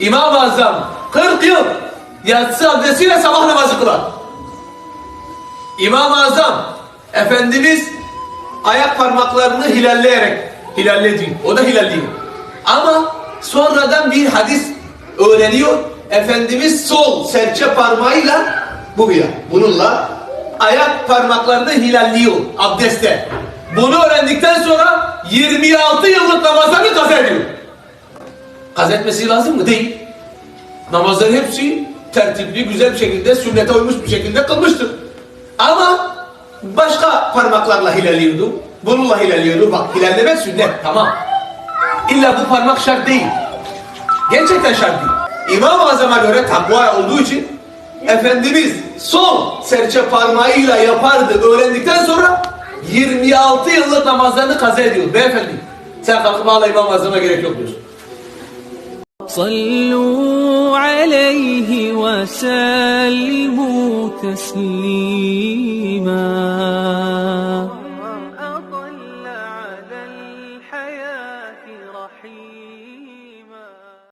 İmam-ı Azam 40 yıl yatsı abdestiyle sabah namazı kılar. İmam-ı Azam Efendimiz ayak parmaklarını hilalleyerek hilallediyor. O da hilalliyor. Ama sonradan bir hadis öğreniyor. Efendimiz sol serçe parmağıyla bu ya bununla ayak parmaklarını hilalliyor abdestte. Bunu öğrendikten sonra 26 yıllık namazlarını kaza ediyor. Kaza etmesi lazım mı? Değil. Namazların hepsi tertipli, güzel bir şekilde, sünnete uymuş bir şekilde kılmıştır. Ama başka parmaklarla hilalliyordu. Bununla hilalliyordu. Bak hilallemek sünnet, tamam. İlla bu parmak şart değil. Gerçekten şart değil. İmam-ı Azam'a göre takva olduğu için Efendimiz sol serçe parmağıyla yapardı öğrendikten sonra 26 yıllık namazlarını kaza ediyor. Beyefendi sen kalkıp ağla İmam-ı Azam'a gerek yok diyorsun. صلوا عليه وسلموا تسليما. على الحياة رحيما.